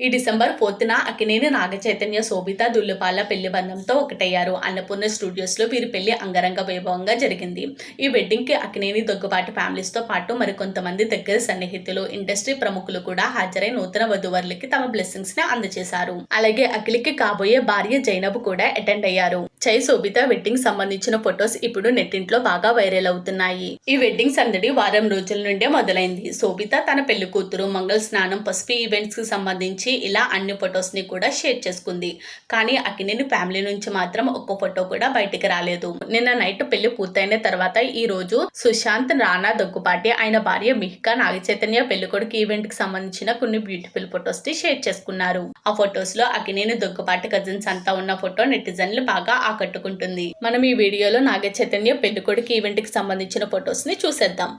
ఈ డిసెంబర్ ఫోర్త్న అక్కినేని నాగ చైతన్య శోభిత దుల్లుపాల పెళ్ళి బంధంతో ఒకటయ్యారు. అన్నపూర్ణ స్టూడియోస్లో వీరి పెళ్ళి అంగరంగ వైభవంగా జరిగింది. ఈ వెడ్డింగ్కి అక్కినేని దగ్గుబాటి ఫ్యామిలీస్తో పాటు మరికొంతమంది దగ్గర సన్నిహితులు ఇండస్ట్రీ ప్రముఖులు కూడా హాజరై నూతన వధువరులకి తమ బ్లెస్సింగ్స్ని అందజేశారు. అలాగే అఖిలికి కాబోయే భార్య జైనబ్ కూడా అటెండ్ అయ్యారు. చై శోభిత వెడ్డింగ్ సంబంధించిన ఫొటోస్ ఇప్పుడు నెట్టింట్లో బాగా వైరల్ అవుతున్నాయి. ఈ వెడ్డింగ్ సందడి వారం రోజుల నుండే మొదలైంది. శోభిత తన పెళ్ళి కూతురు మంగళ స్నానం పసుపు ఈవెంట్స్కి సంబంధించి ఇలా అన్ని ఫొటోస్ని కూడా షేర్ చేసుకుంది. కానీ అకినేని ఫ్యామిలీ నుంచి మాత్రం ఒక్క ఫోటో కూడా బయటికి రాలేదు. నిన్న నైట్ పెళ్ళి పూర్తయిన తర్వాత ఈ రోజు సుశాంత్ రానా దగ్గుపాటి ఆయన భార్య మిహికా నాగచైతన్య పెళ్ళి కొడుకు ఈవెంట్కి సంబంధించిన కొన్ని బ్యూటిఫుల్ ఫొటోస్ని షేర్ చేసుకున్నారు. ఆ ఫొటోస్లో అకినేని దగ్గుపాటి కజిన్స్ అంతా ఉన్న ఫోటో నెటిజన్లు బాగా ఆకట్టుకుంటుంది. మనం ఈ వీడియోలో నాగ చైతన్య పెళ్ళి కొడుకు ఈవెంట్కి సంబంధించిన ఫొటోస్ని చూసేద్దాం.